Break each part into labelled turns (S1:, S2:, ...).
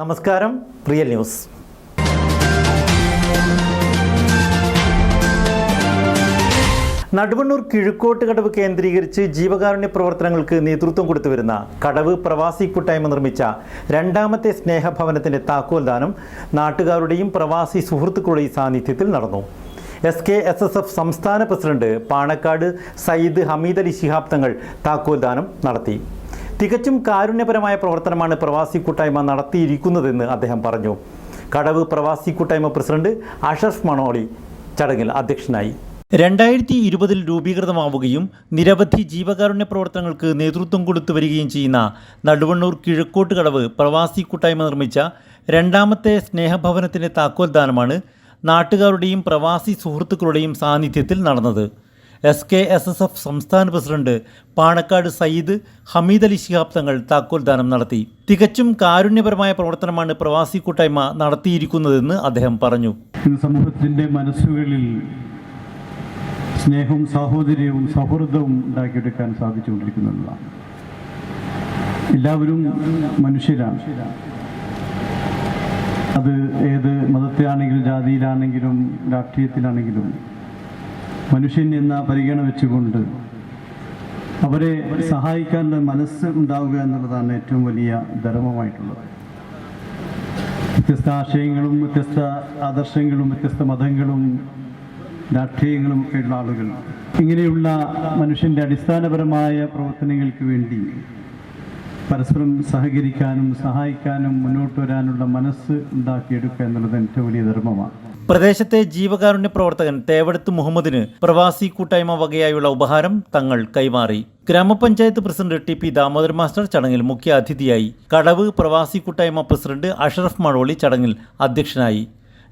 S1: നമസ്കാരം real news. Naduvannur കിഴക്കോട്ട് കടവ് കേന്ദ്രീകരിച്ച് ജീവകാരുണ്യ പ്രവർത്തനങ്ങൾക്ക് നേതൃത്വം കൊടുത്തുവരുന്ന കടവ് പ്രവാസി കൂട്ടായ്മ നിർമ്മിച്ച രണ്ടാമത്തെ സ്നേഹഭവനത്തിന്റെ താക്കോൽദാനം നാട്ടുകാരുടെയും പ്രവാസി സുഹൃത്തുക്കളുടെയും സാന്നിധ്യത്തിൽ നടന്നു. S K S S F സംസ്ഥാന പ്രസിഡന്റ് പാണക്കാട് സയ്യിദ് ഹമീദ് അലി ശിഹാബ് തങ്ങൾ താക്കോൽദാനം നടത്തി. തികച്ചും കാരുണ്യപരമായ പ്രവർത്തനമാണ് പ്രവാസി കൂട്ടായ്മ നടത്തിയിരിക്കുന്നതെന്ന് അദ്ദേഹം പറഞ്ഞു. കടവ് പ്രവാസി കൂട്ടായ്മ പ്രസിഡന്റ് അഷറഫ് മണോളി ചടങ്ങിൽ അധ്യക്ഷനായി. രണ്ടായിരത്തി ഇരുപതിൽ രൂപീകൃതമാവുകയും നിരവധി ജീവകാരുണ്യ പ്രവർത്തനങ്ങൾക്ക് നേതൃത്വം കൊടുത്തു വരികയും ചെയ്യുന്ന നടുവണ്ണൂർ കിഴക്കോട്ട് കടവ് പ്രവാസി കൂട്ടായ്മ നിർമ്മിച്ച രണ്ടാമത്തെ സ്നേഹഭവനത്തിന്റെ താക്കോൽദാനമാണ് നാട്ടുകാരുടെയും പ്രവാസി സുഹൃത്തുക്കളുടെയും സാന്നിധ്യത്തിൽ നടന്നത്. S K S S F സംസ്ഥാന പ്രസിഡന്റ് പാണക്കാട് സയ്യിദ് ഹമീദ് അലി ശിഹാബ് തങ്ങൾ താക്കോൽദാനം നടത്തി. തികച്ചും കാരുണ്യപരമായ പ്രവർത്തനമാണ് പ്രവാസി കൂട്ടായ്മ നടത്തിയിരിക്കുന്നതെന്ന് അദ്ദേഹം പറഞ്ഞു.
S2: സമൂഹത്തിന്റെ മനസ്സുകളിൽ സ്നേഹവും സാഹോദര്യവും സൗഹൃദവും ഉണ്ടാക്കിയെടുക്കാൻ സാധിച്ചുകൊണ്ടിരിക്കുന്നതാണ്. എല്ലാവരും മനുഷ്യരാണ്. അത് ഏത് മതത്തിലാണെങ്കിലും ജാതിയിലാണെങ്കിലും രാഷ്ട്രീയത്തിലാണെങ്കിലും മനുഷ്യൻ എന്ന പരിഗണന വെച്ചുകൊണ്ട് അവരെ സഹായിക്കാനുള്ള മനസ്സ് ഉണ്ടാവുക എന്നുള്ളതാണ് ഏറ്റവും വലിയ ധർമ്മമായിട്ടുള്ളത്. വ്യത്യസ്ത ആശയങ്ങളും വ്യത്യസ്ത ആദർശങ്ങളും വ്യത്യസ്ത മതങ്ങളും രാഷ്ട്രീയങ്ങളും ഒക്കെയുള്ള ആളുകൾ. ഇങ്ങനെയുള്ള മനുഷ്യന്റെ അടിസ്ഥാനപരമായ പ്രവർത്തനങ്ങൾക്ക് വേണ്ടി പരസ്പരം സഹകരിക്കാനും സഹായിക്കാനും മുന്നോട്ട് വരാനുള്ള മനസ്സ് ഉണ്ടാക്കിയെടുക്കുക എന്നുള്ളത് ഏറ്റവും വലിയ ധർമ്മമാണ്.
S1: പ്രദേശത്തെ ജീവകാരുണ്യ പ്രവർത്തകൻ തേവടത്ത് മുഹമ്മദിന് പ്രവാസി കൂട്ടായ്മ വകയായുള്ള ഉപഹാരം തങ്ങൾ കൈമാറി. ഗ്രാമപഞ്ചായത്ത് president T P Damodar master ചടങ്ങിൽ മുഖ്യ അതിഥിയായി. കടവ് പ്രവാസി കൂട്ടായ്മ പ്രസിഡന്റ് അഷറഫ് മഴോളി ചടങ്ങിൽ അധ്യക്ഷനായി.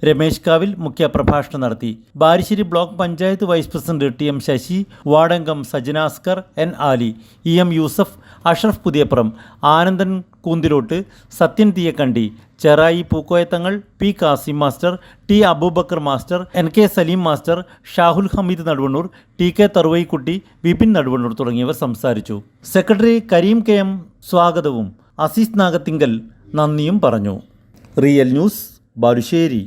S1: രമേശ് കാവിൽ മുഖ്യ പ്രഭാഷണം നടത്തി. Barissery block panchayat vice president T M Sasi വാർഡംഗം Sajnaskar N Ali E M Yusuf Ashraf Puthiyappuram Anandan Koonthilott Sathyan Theeyakandi Cherayi Pookoyathangal P Kasim master T Abubakar master N K Salim master Shahul Hameed Naduvannur T K Tharuvaikutty Vipin Naduvannur തുടങ്ങിയവർ സംസാരിച്ചു. Secretary Kareem K M സ്വാഗതവും. അസീസ് നാഗത്തിങ്കൽ നന്ദിയും പറഞ്ഞു. Real news Balussery.